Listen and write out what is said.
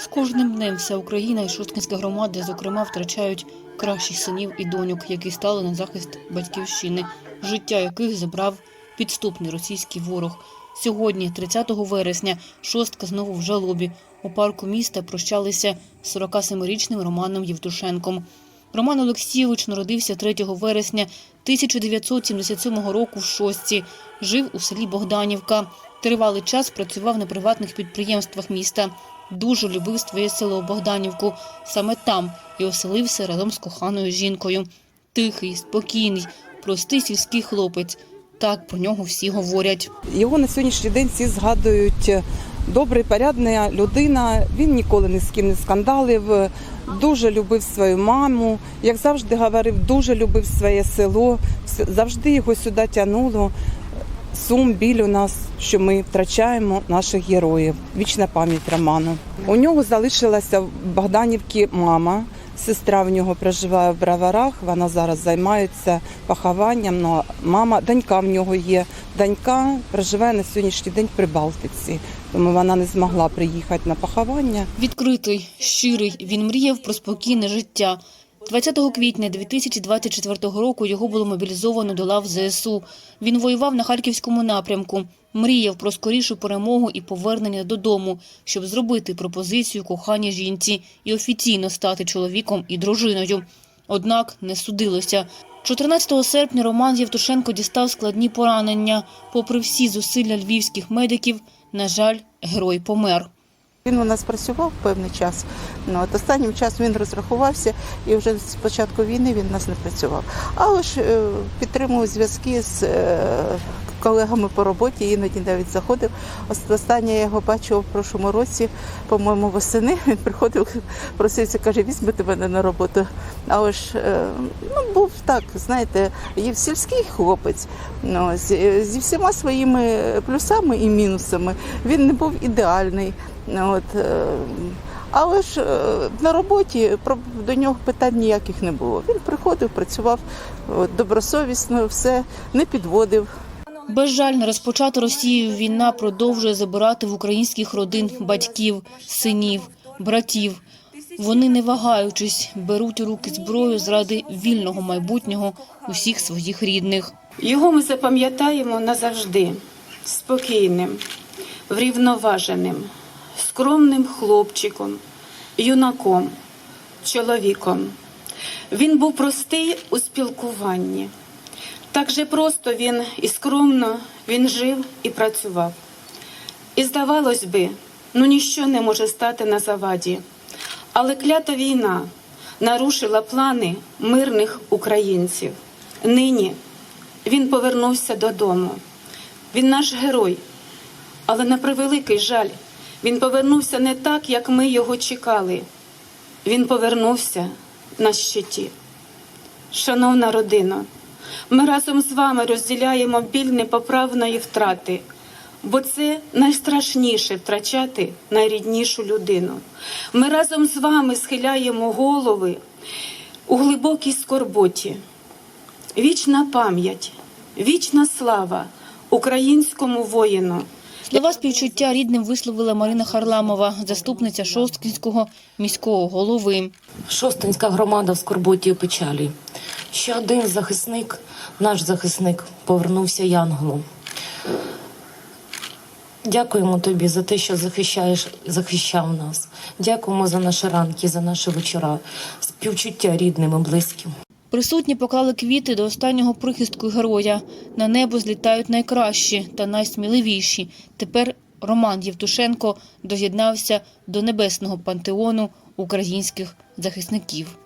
З кожним днем вся Україна і Шосткинська громада, зокрема, втрачають кращих синів і доньок, які стали на захист батьківщини, життя яких забрав підступний російський ворог. Сьогодні, 30 вересня, шостка знову в жалобі. У парку міста прощалися з 47-річним Романом Євтушенком. Роман Олексійович народився 3 вересня 1977 року в Шостці. Жив у селі Богданівка. Тривалий час працював на приватних підприємствах міста. Дуже любив своє село Богданівку. Саме там і оселився разом з коханою жінкою. Тихий, спокійний, простий сільський хлопець. Так про нього всі говорять. Його на сьогоднішній день всі згадують добрий, порядна людина. Він ніколи ні з ким не скандалив, дуже любив свою маму. Як завжди говорив, дуже любив своє село. Завжди його сюди тягнуло. Сум, біль у нас, що ми втрачаємо наших героїв. Вічна пам'ять Роману. У нього залишилася в Богданівці мама. Сестра в нього проживає в Браварах. Вона зараз займається похованням. Ну, а мама, донька в нього є. Донька проживає на сьогоднішній день в Прибалтиці, тому вона не змогла приїхати на поховання. Відкритий, щирий, він мріяв про спокійне життя. 20 квітня 2024 року його було мобілізовано до лав ЗСУ. Він воював на харківському напрямку, мріяв про скорішу перемогу і повернення додому, щоб зробити пропозицію коханій жінці і офіційно стати чоловіком і дружиною. Однак не судилося. 14 серпня Роман Євтушенко дістав складні поранення. Попри всі зусилля львівських медиків, на жаль, герой помер. Він у нас працював певний час. Ну, от останнім часом він розрахувався і вже з початку війни він у нас не працював. Але ж підтримував зв'язки з е, колегами по роботі, іноді навіть заходив. Останнє я його бачила в прошлому році, по-моєму, восени. Він приходив, просився, каже, візьмете мене на роботу. Але ж ну, був так, знаєте, є сільський хлопець ну, з- зі всіма своїми плюсами і мінусами. Він не був ідеальний. Ну, От, е, але ж е, на роботі до нього питань ніяких не було. Він приходив, працював добросовісно, все не підводив. Безжально розпочата Росією війна продовжує забирати в українських родин батьків, синів, братів. Вони, не вагаючись, беруть у руки зброю заради вільного майбутнього усіх своїх рідних. Його ми запам'ятаємо назавжди спокійним, врівноваженим, скромним хлопчиком, юнаком, чоловіком. Він був простий у спілкуванні. Так же просто він і скромно він жив і працював. І здавалось би, ну ніщо не може стати на заваді. Але клята війна нарушила плани мирних українців. Нині він повернувся додому. Він наш герой. Але на превеликий жаль, він повернувся не так, як ми його чекали. Він повернувся на щиті. Шановна родина, ми разом з вами розділяємо біль непоправної втрати, бо це найстрашніше втрачати найріднішу людину. Ми разом з вами схиляємо голови у глибокій скорботі. Вічна пам'ять, вічна слава українському воїну. Слова співчуття рідним висловила Марина Харламова, заступниця Шосткінського міського голови. Шостинська громада в скорботі і печалі. Ще один захисник, наш захисник, повернувся янголом. Дякуємо тобі за те, що захищаєш, захищав нас. Дякуємо за наші ранки, за наші вечора, співчуття рідним і близьким. Присутні поклали квіти до останнього прихистку героя. На небо злітають найкращі та найсміливіші. Тепер Роман Євтушенко доєднався до небесного пантеону українських захисників.